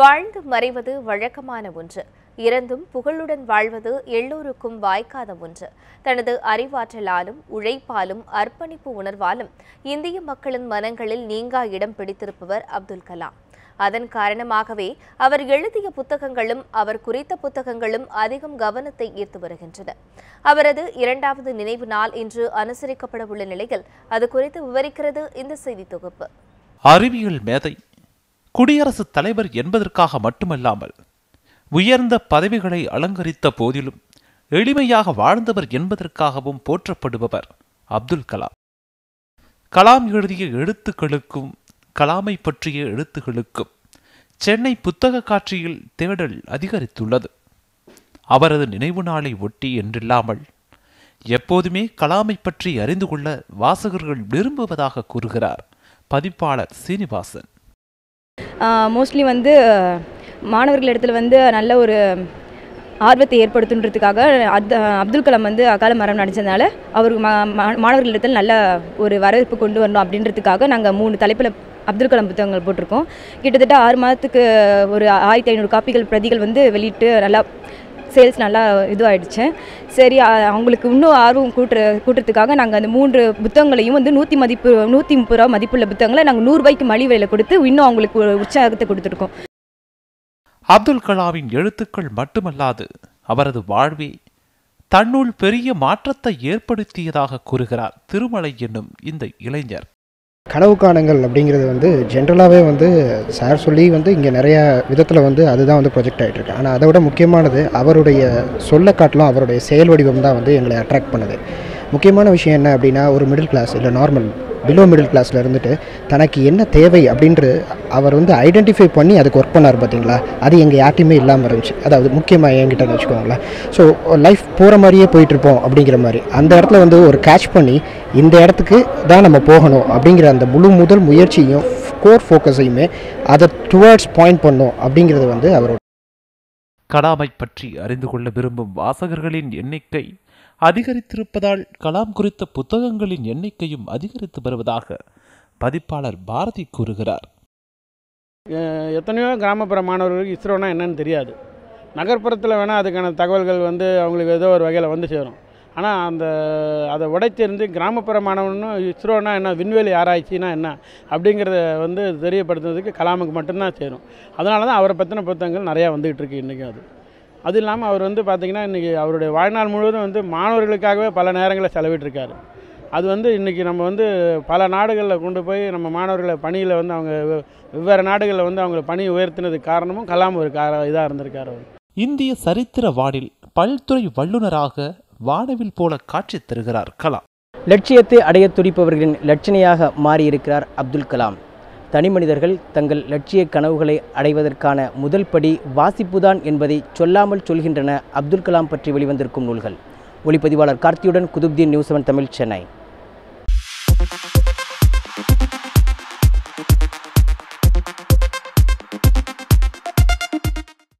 வாழ்ந்து மறைவது வழக்கமான ஒன்று. இறந்தும் புகழுடன் வாழ்வது எல்லோருக்கும் வாய்க்காத ஒன்று. தனது அறிவாற்றலாலும் உழைப்பாலும் அர்ப்பணிப்பு உணர்வாலும் இந்திய மக்களின் மனங்களில் நீங்கா இடம் பிடித்திருப்பவர் அப்துல் கலாம். அதன் காரணமாகவே அவர் எழுதிய புத்தகங்களும் அவர் குறித்த புத்தகங்களும் அதிகம் கவனத்தை ஈர்த்து வருகின்றன. அவரது இரண்டாவது நினைவு நாள் இன்று அனுசரிக்கப்பட உள்ள நிலையில் அது குறித்து விவரிக்கிறது இந்த செய்தி தொகுப்பு. அறிவியல் மேதை குடியரசுத் தலைவர் என்பதற்காக மட்டுமல்லாமல் உயர்ந்த பதவிகளை அலங்கரித்த போதிலும் எளிமையாக வாழ்ந்தவர் என்பதற்காகவும் போற்றப்படுபவர் அப்துல் கலாம். கலாம் எழுதிய எழுத்துக்களுக்கும் கலாமை பற்றிய எழுத்துகளுக்கும் சென்னை புத்தக காட்சியில் தேடல் அதிகரித்துள்ளது. அவரது நினைவு நாளை ஒட்டி என்றில்லாமல் எப்போதுமே கலாமை பற்றி அறிந்து கொள்ள வாசகர்கள் விரும்புவதாக கூறுகிறார் பதிப்பாளர் சீனிவாசன். மோஸ்ட்லி வந்து மாணவர்கள் இடத்துல வந்து நல்ல ஒரு ஆர்வத்தை ஏற்படுத்துன்றதுக்காக அத் அப்துல் கலாம் வந்து அகால மரம் நடிச்சதுனால அவர் மா மா- மாணவர்களிடத்தில் நல்ல ஒரு வரவேற்பு கொண்டு வரணும் அப்படின்றதுக்காக நாங்கள் மூணு தலைப்பில் அப்துல் கலாம் புத்தகங்கள் போட்டிருக்கோம். கிட்டத்தட்ட ஆறு மாதத்துக்கு ஒரு ஆயிரத்தி ஐநூறு காப்பிகள் பிரதிகள் வந்து வெளியிட்டு நல்லா சேல்ஸ் நல்லா இதுவாகிடுச்சு சரி அவங்களுக்கு இன்னும் ஆர்வம் கூட்டுற கூட்டுறதுக்காக நாங்கள் அந்த மூன்று புத்தகங்களையும் வந்து நூற்றி மதிப்பு நூற்றி முப்பது ரூபா மதிப்புள்ள புத்தகங்களை நாங்கள் நூறுரூபாய்க்கு மலிவையில் கொடுத்து இன்னும் அவங்களுக்கு உற்சாகத்தை கொடுத்துருக்கோம். அப்துல் கலாமின் எழுத்துக்கள் மட்டுமல்லாது அவரது வாழ்வே தன்னுள் பெரிய மாற்றத்தை ஏற்படுத்தியதாக கூறுகிறார் திருமலை என்னும் இந்த இளைஞர். கனவு காணுங்கள் அப்படிங்கிறது வந்து ஜென்ரலாகவே வந்து சார் சொல்லி வந்து இங்கே நிறையா விதத்தில் வந்து அதுதான் வந்து ப்ரொஜெக்ட் ஆகிட்டுருக்கு ஆனால் அதை விட முக்கியமானது அவருடைய சொல்ல காட்டிலும் அவருடைய செயல் வடிவம் தான் வந்து எங்களை அட்ராக்ட் பண்ணுது. முக்கியமான விஷயம் என்ன அப்படின்னா ஒரு மிடில் கிளாஸ் இல்லை நார்மல் பிலோ மிடில் கிளாஸில் இருந்துட்டு தனக்கு என்ன தேவை அப்படின்று அவர் வந்து ஐடென்டிஃபை பண்ணி அதுக்கு ஒர்க் பண்ணார் பார்த்தீங்களா? அது எங்கள் யார்ட்டையுமே இல்லாமல் இருந்துச்சு. அதாவது முக்கியமாக என்கிட்ட வச்சுக்கோங்களேன். ஸோ லைஃப் போகிற மாதிரியே போயிட்டுருப்போம் அப்படிங்கிற மாதிரி. அந்த இடத்துல வந்து ஒரு கேட்ச் பண்ணி இந்த இடத்துக்கு தான் நம்ம போகணும் அப்படிங்கிற அந்த முழு முதல் முயற்சியும் கோர் ஃபோக்கஸையுமே அதை டுவர்ட்ஸ் பாயிண்ட் பண்ணும் அப்படிங்கிறது வந்து அவரோட கடாமை பற்றி அறிந்து கொள்ள விரும்பும் வாசகர்களின் எண்ணிக்கை அதிகரித்திருப்பதால் கலாம் குறித்த புத்தகங்களின் எண்ணிக்கையும் அதிகரித்து வருவதாக பதிப்பாளர் பாரதி கூறுகிறார். எத்தனையோ கிராமப்புற மாணவர்களுக்கு இஸ்ரோனா என்னன்னு தெரியாது. நகர்ப்புறத்தில் வேணால் அதுக்கான தகவல்கள் வந்து அவங்களுக்கு ஏதோ ஒரு வகையில் வந்து சேரும். ஆனால் அந்த அதை உடைத்தெறிந்து கிராமப்புற மாணவனும் இஸ்ரோனா என்ன விண்வெளி ஆராய்ச்சினா என்ன அப்படிங்கிறத வந்து தெரியப்படுத்துறதுக்கு கலாமுக்கு மட்டும்தான் சேரும். அதனால தான் அவரை பற்றின புத்தகங்கள் நிறையா வந்துகிட்டு இருக்கு இன்றைக்கும் அது. அது இல்லாமல் அவர் வந்து பார்த்திங்கன்னா இன்றைக்கி அவருடைய வாழ்நாள் முழுவதும் வந்து மாணவர்களுக்காகவே பல நேரங்களில் செலவிட்டிருக்காரு. அது வந்து இன்றைக்கி நம்ம வந்து பல நாடுகளில் கொண்டு போய் நம்ம மாணவர்களை பணியில் வந்து அவங்க வெவ்வேறு நாடுகளில் வந்து அவங்களை பணி உயர்த்தினதுக்கு காரணமும் கலாம் ஒரு கார இதாக இருந்திருக்காரு அவர். இந்திய சரித்திர வானில் பல்துறை வல்லுநராக வானவில் போல காட்சி தருகிறார் கலாம். லட்சியத்தை அடைய துடிப்பவர்களின் லட்சணையாக மாறியிருக்கிறார் அப்துல் கலாம். தனி மனிதர்கள் தங்கள் லட்சிய கனவுகளை அடைவதற்கான முதல் படி வாசிப்புதான் என்பதை சொல்லாமல் சொல்கின்றன அப்துல் கலாம் பற்றி வெளிவந்திருக்கும் நூல்கள். ஒளிப்பதிவாளர் கார்த்தியுடன் குதுப்தீன் நியூஸ் செவன் தமிழ் சென்னை.